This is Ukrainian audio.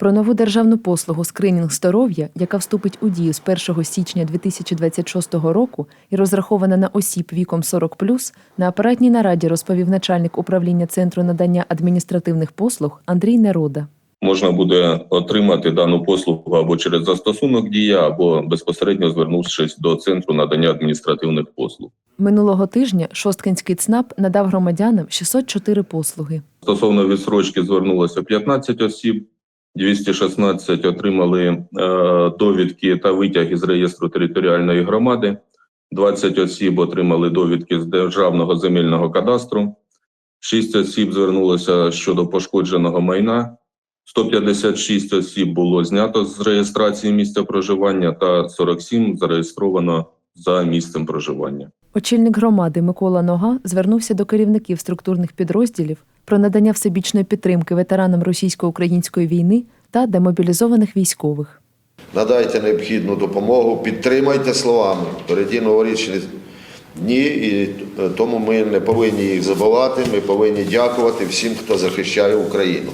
Про нову державну послугу скринінг здоров'я, яка вступить у дію з 1 січня 2026 року і розрахована на осіб віком 40+, на апаратній нараді розповів начальник управління Центру надання адміністративних послуг Андрій Нерода. Можна буде отримати дану послугу або через застосунок дія, або безпосередньо звернувшись до центру надання адміністративних послуг. Минулого тижня Шосткинський ЦНАП надав громадянам 604 послуги. Стосовно відсрочки звернулося 15 осіб, 216 отримали е, довідки та витяги з реєстру територіальної громади, 20 осіб отримали довідки з державного земельного кадастру, 6 осіб звернулося щодо пошкодженого майна, 156 осіб було знято з реєстрації місця проживання та 47 зареєстровано за місцем проживання. Очільник громади Микола Нога звернувся до керівників структурних підрозділів про надання всебічної підтримки ветеранам російсько-української війни та демобілізованих військових. Надайте необхідну допомогу, підтримайте словами. переді новорічні дні, і е, тому ми не повинні їх забувати. Ми повинні дякувати всім, хто захищає Україну.